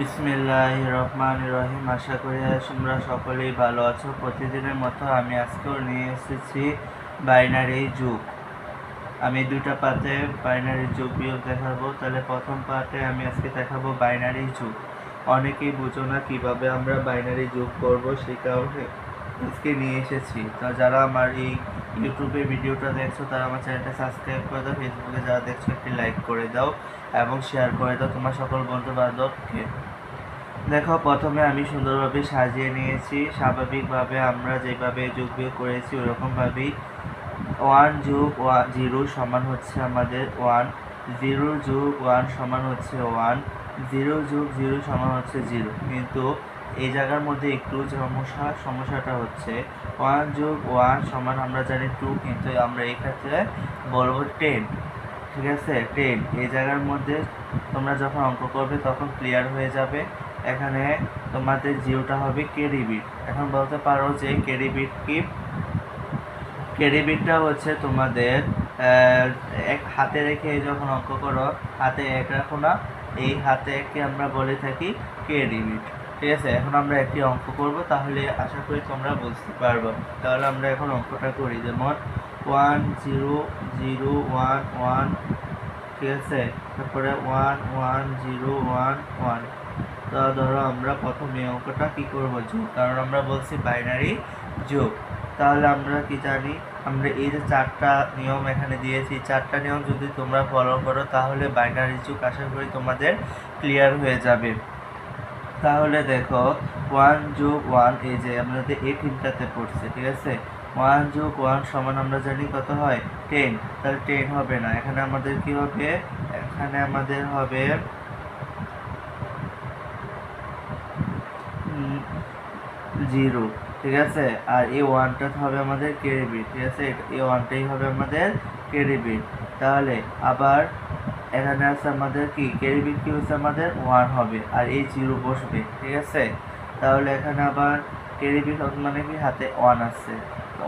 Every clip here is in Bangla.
বিসমিল্লাহ রহমান রহিম আশা করি তোমরা সকলেই ভালো আছো। প্রতিদিনের মতো আমি আজকেও নিয়ে এসেছি বাইনারি যুগ। আমি দুটা পাতে বাইনারি যুগ বিয়োগ দেখাবো। তাহলে প্রথম পাতে আমি আজকে দেখাবো বাইনারি যুগ। অনেকেই বুঝো না কীভাবে আমরা বাইনারি যুগ করব সেই কারণে আজকে নিয়ে এসেছি। তো যারা আমার এই ইউটিউবে ভিডিওটা দেখছ তারা আমার চ্যানেলটা সাবস্ক্রাইব করে দাও ফেসবুকে যারা দেখছ একটি লাইক করে দাও এবং শেয়ার করে দাও তোমার সকল বন্ধু বান্ধবকে দেখো, প্রথমে আমি সুন্দরভাবে সাজিয়ে নিয়েছি। স্বাভাবিকভাবে আমরা যেভাবে যোগ বিয়োগ করেছি, ওরকমভাবেই ওয়ান যোগ ওয়ান জিরো সমান হচ্ছে আমাদের ওয়ান জিরো যোগ ওয়ান সমান হচ্ছে ওয়ান জিরো যোগ জিরো সমান হচ্ছে জিরো কিন্তু এই জায়গার মধ্যে একটু সমস্যা, সমস্যাটা হচ্ছে ওয়ান যোগ ওয়ান সমান আমরা জানি টু কিন্তু আমরা এই ক্ষেত্রে বলব টেন ঠিক আছে? টেন এই জায়গার মধ্যে তোমরা যখন অঙ্ক করবে তখন ক্লিয়ার হয়ে যাবে। এখানে তোমাদের জিরোটা হবে কেডি বিট এখন বলতে পারো যে কেডি বিট কি? কেডি বিটটা হচ্ছে তোমাদের এক হাতে রেখে যখন অঙ্ক করো, হাতে এক রাখো না। এই হাতে একে আমরা বলে থাকি কেডি বিট ঠিক আছে? এখন আমরা একটি অঙ্ক করব, তাহলে আশা করি তোমরা বুঝতে পারবে। তাহলে আমরা এখন অঙ্কটা করি, যেমন one zero zero one one ঠিক আছে? তারপরে one one zero one one তা ধরো আমরা প্রথম এই অঙ্কটা কী করব? যোগ, কারণ আমরা বলছি বাইনারি যোগ। তাহলে আমরা কি জানি? আমরা এই যে চারটা নিয়ম এখানে দিয়েছি চারটা নিয়ম যদি তোমরা ফলো করো, তাহলে বাইনারি যুগ আশা করি তোমাদের ক্লিয়ার হয়ে যাবে। তাহলে দেখো ওয়ান যোগ ওয়ান এই যে আমাদের এই তিনটাতে পড়ছে, ঠিক আছে? ওয়ান যোগ ওয়ান সমান আমরা জানি কত হয়? টেন তাহলে টেন হবে না। এখানে আমাদের কি হবে? এখানে আমাদের হবে জিরো ঠিক আছে? আর এ ওয়ানটা হবে আমাদের কেড়ে বিট ঠিক আছে? এ ওয়ানটাই হবে আমাদের কেড়ে বিট তাহলে আবার এখানে আছে আমাদের কি? কেড়ে বিট কি হচ্ছে আমাদের? ওয়ান হবে, আর এই জিরো বসবে, ঠিক আছে? তাহলে এখানে আবার কেড়ে বিট মানে কি? হাতে ওয়ান আছে।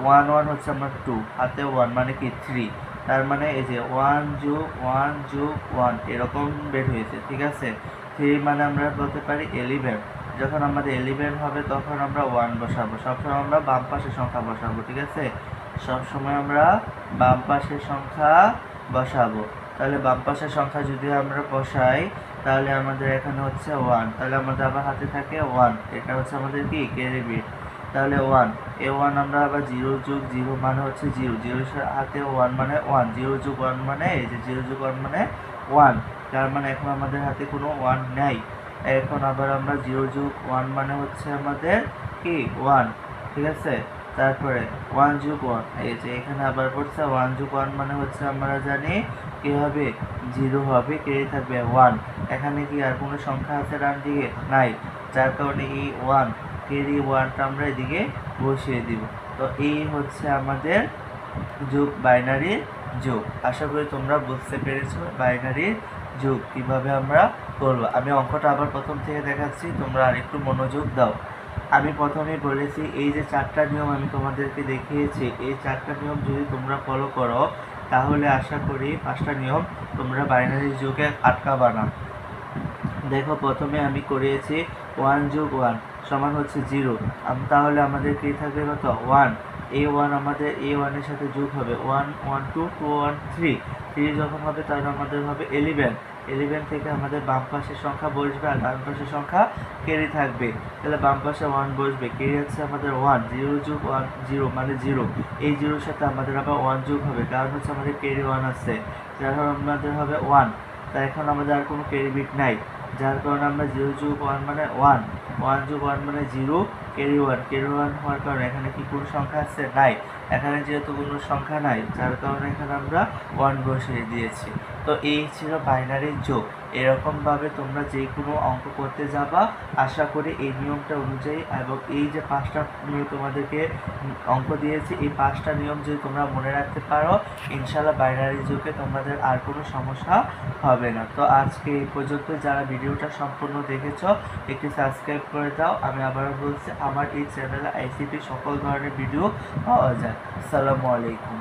ওয়ান ওয়ান হচ্ছে আমার টু হাতে ওয়ান মানে কি? থ্রি তার মানে এই যে ওয়ান যোগ ওয়ান যোগ ওয়ান এরকম বের হয়েছে, ঠিক আছে? থ্রি মানে আমরা বলতে পারি এলিভেন যখন আমাদের এলিভেন হবে, তখন আমরা ওয়ান বসাবো। সবসময় আমরা বাম পাশের সংখ্যা বসাবো, ঠিক আছে? সবসময় আমরা বাম পাশের সংখ্যা বসাবো। তাহলে বাম পাশের সংখ্যা যদি আমরা বসাই, তাহলে আমাদের এখানে হচ্ছে ওয়ান তাহলে আমাদের আবার হাতে থাকে ওয়ান এটা হচ্ছে আমাদের কি? ক্যারি বিট তাহলে ওয়ান এ ওয়ান আমরা আবার জিরো যোগ জিরো মানে হচ্ছে জিরো জিরো হাতে ওয়ান মানে ওয়ান জিরো যোগ ওয়ান মানে এই যে জিরো যোগ ওয়ান মানে ওয়ান তার মানে এখন আমাদের হাতে কোনো ওয়ান নাই। এখন আবার আমরা জিরো যোগ ওয়ান মানে হচ্ছে আমাদের কি? ওয়ান, ঠিক আছে? তারপরে ওয়ান যুগ ওয়ান, এই যে এখানে আবার পড়ছে ওয়ান যুগ ওয়ান মানে হচ্ছে আমরা জানি কি হবে? জিরো হবে, কে থাকবে? ওয়ান। এখানে কি আর কোনো সংখ্যা আছে ডান দিকে? নাই। যার কারণে এই ওয়ান কেরি ওয়ানটা আমরা এদিকে বসিয়ে দিব। তো এই হচ্ছে আমাদের যুগ, বাইনারি যুগ। আশা করি তোমরা বুঝতে পেরেছ বাইনারির যুগ কীভাবে আমরা করব? আমি অঙ্কটা আবার প্রথম থেকে দেখাচ্ছি, তোমরা আরেকটু মনোযোগ দাও। আমি প্রথমেই বলেছি, এই যে চারটা নিয়ম আমি তোমাদেরকে দেখিয়েছি, এই চারটা নিয়ম যদি তোমরা ফলো করো, তাহলে আশা করি পাঁচটা নিয়ম তোমরা বাইনারি যুগে আটকাবা না। দেখো, প্রথমে আমি করিয়েছি ওয়ান যোগ ওয়ান সমান হচ্ছে জিরো তাহলে আমাদের কী থাকবে কত ওয়ান এ ওয়ান আমাদের এ ওয়ানের সাথে যোগ হবে। One one two two one three three যখন হবে তাহলে আমাদের হবে এলিভেন এলিভেন থেকে আমাদের বাম পাশের সংখ্যা বসবে আর ডান পাশের সংখ্যা কেরি থাকবে। তাহলে বাম পাশে ওয়ান বসবে কেরি হচ্ছে আমাদের ওয়ান জিরো যোগ ওয়ান জিরো মানে জিরো এই জিরোর সাথে আমাদের আবার ওয়ান যোগ হবে, কারণ হচ্ছে আমাদের কেরি ওয়ান আছে। যার কারণে আমাদের হবে ওয়ান তাই এখন আমাদের আর কোনো কেরি বিট নাই। যার কারণে আমরা জিরো যোগ ওয়ান মানে ওয়ান ওয়ান যোগ ওয়ান মানে zero carry one carry one হওয়ার কারণে এখানে কি কোনো সংখ্যা আছে? নাই। এখানে যেহেতু কোনো সংখ্যা নাই, যার কারণে এখানে আমরা ওয়ান বসিয়ে দিয়েছি। তো এই ছিল বাইনারির যোগ। এরকমভাবে তোমরা যে কোনো অঙ্ক করতে যাবা। আশা করি এই নিয়মটা অনুযায়ী এবং এই যে পাঁচটা নিয়ম তোমাদেরকে অঙ্ক দিয়েছি, এই পাঁচটা নিয়ম যদি তোমরা মনে রাখতে পারো ইনশাল্লাহ বাইনারি যুগে তোমাদের আর কোনো সমস্যা হবে না। তো আজকে এই পর্যন্ত যারা ভিডিওটা সম্পূর্ণ দেখেছ, একটি সাবস্ক্রাইব করে দাও। আমি আবারও বলছি, আমার এই চ্যানেলে আইসিটি সকল ধরনের ভিডিও পাওয়া যায়। আসসালামু আলাইকুম।